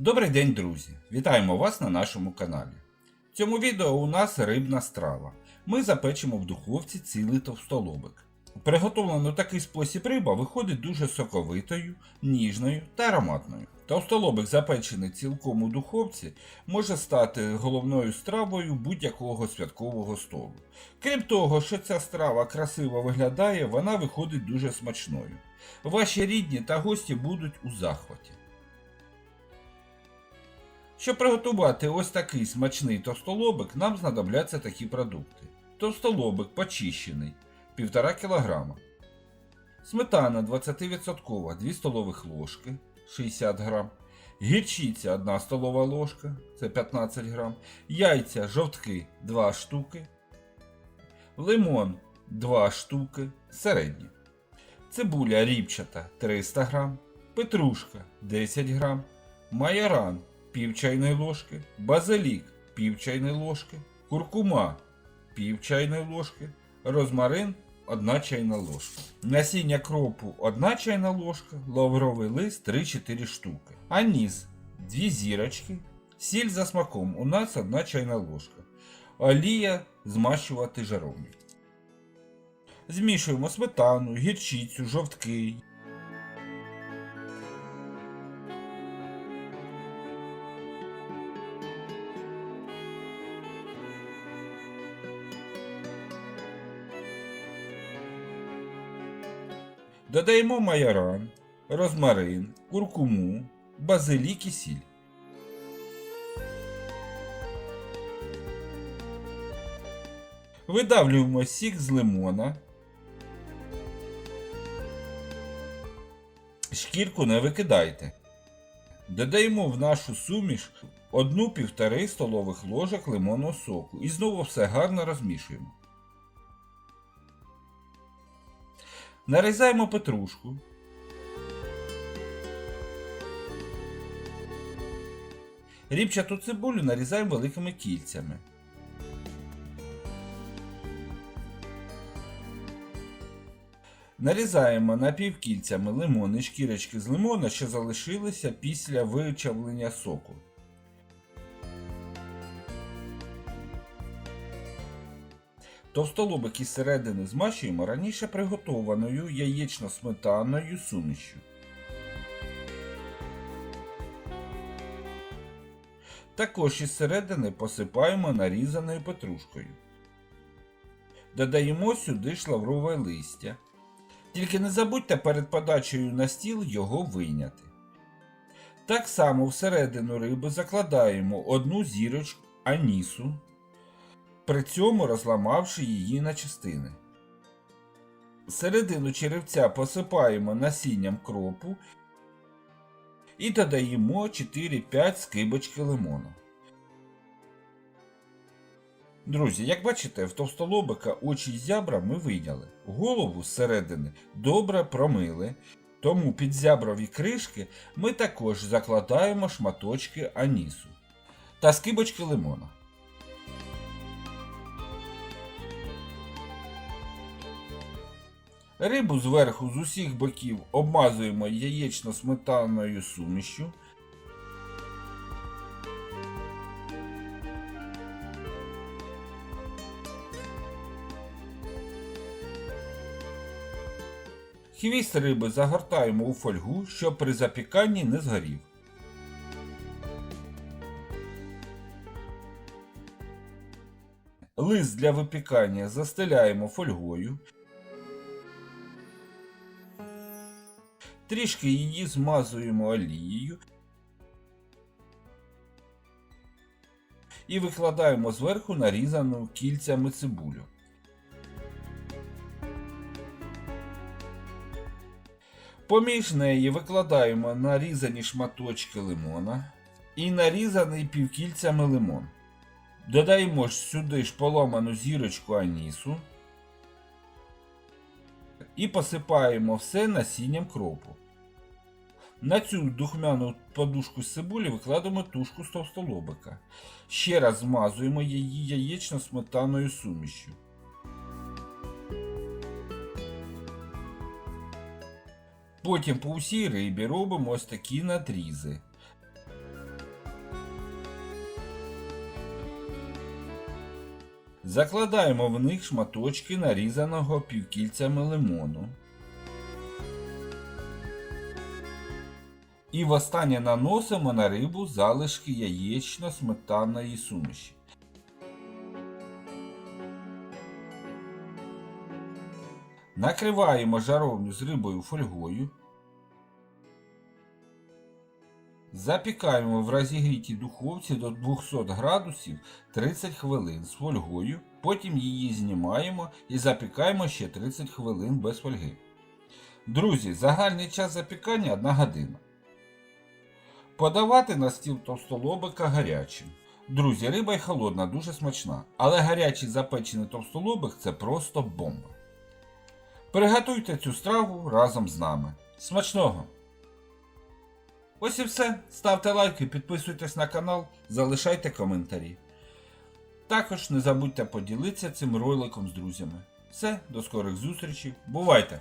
Добрий день, друзі! Вітаємо вас на нашому каналі. В цьому відео у нас рибна страва. Ми запечемо в духовці цілий товстолобик. Приготовлено такий спосіб риба виходить дуже соковитою, ніжною та ароматною. Товстолобик, запечений цілком у духовці, може стати головною стравою будь-якого святкового столу. Крім того, що ця страва красиво виглядає, вона виходить дуже смачною. Ваші рідні та гості будуть у захваті. Щоб приготувати ось такий смачний товстолобик, нам знадобляться такі продукти. Товстолобик почищений 1,5 кг. Сметана 20% 2 столових ложки 60 г. Гірчиця 1 столова ложка це 15 г. Яйця жовтки 2 штуки. Лимон 2 штуки середні. Цибуля ріпчата 300 г. Петрушка 10 г. Майоран пів чайної ложки, базилік пів чайної ложки, куркума пів чайної ложки, розмарин 1 чайна ложка. Насіння кропу 1 чайна ложка, лавровий лист 3-4 штуки. Аніс 2 зірочки, сіль за смаком у нас 1 чайна ложка. Олія змащувати жаровні. Змішуємо сметану, гірчицю, жовтки, Додаємо майоран, розмарин, куркуму, базилік і сіль. Видавлюємо сік з лимона. Шкірку не викидайте. Додаємо в нашу суміш 1-1,5 столових ложок лимонного соку і знову все гарно розмішуємо. Нарізаємо петрушку. Ріпчату цибулю нарізаємо великими кільцями. Нарізаємо напівкільцями лимони, шкірочки з лимона, що залишилися після вичавлення соку. Товстолобик із середини змащуємо раніше приготованою яєчно-сметанною сумішю. Також із середини посипаємо нарізаною петрушкою. Додаємо сюди ж лаврове листя. Тільки не забудьте перед подачею на стіл його вийняти. Так само всередину риби закладаємо одну зірочку анісу при цьому розламавши її на частини. Середину черевця посипаємо насінням кропу і додаємо 4-5 скибочки лимону. Друзі, як бачите, в товстолобика очі зябра ми вийняли. Голову зсередини добре промили, тому під зяброві кришки ми також закладаємо шматочки анісу та скибочки лимона. Рибу зверху з усіх боків обмазуємо яєчно-сметанною сумішю. Хвіст риби загортаємо у фольгу, щоб при запіканні не згорів. Лист для випікання застеляємо фольгою. Трішки її змазуємо олією і викладаємо зверху нарізану кільцями цибулю. Поміж неї викладаємо нарізані шматочки лимона і нарізаний півкільцями лимон. Додаємо сюди ж поломану зірочку анісу і посипаємо все насінням кропу. На цю духмяну подушку з цибулі викладемо тушку з товстолобика. Ще раз змазуємо її яєчно-сметаною сумішю. Потім по усій рибі робимо ось такі надрізи. Закладаємо в них шматочки нарізаного півкільцями лимону. І востаннє наносимо на рибу залишки яєчно-сметанної суміші. Накриваємо жаровню з рибою фольгою. Запікаємо в розігрітій духовці до 200 градусів 30 хвилин з фольгою, потім її знімаємо і запікаємо ще 30 хвилин без фольги. Друзі, загальний час запікання 1 година. Подавати на стіл товстолобика гарячим. Друзі, риба й холодна, дуже смачна, але гарячий запечений товстолобик це просто бомба. Приготуйте цю страву разом з нами. Смачного! Ось і все. Ставте лайки, підписуйтесь на канал, залишайте коментарі. Також не забудьте поділитися цим роликом з друзями. Все, до скорих зустрічей. Бувайте!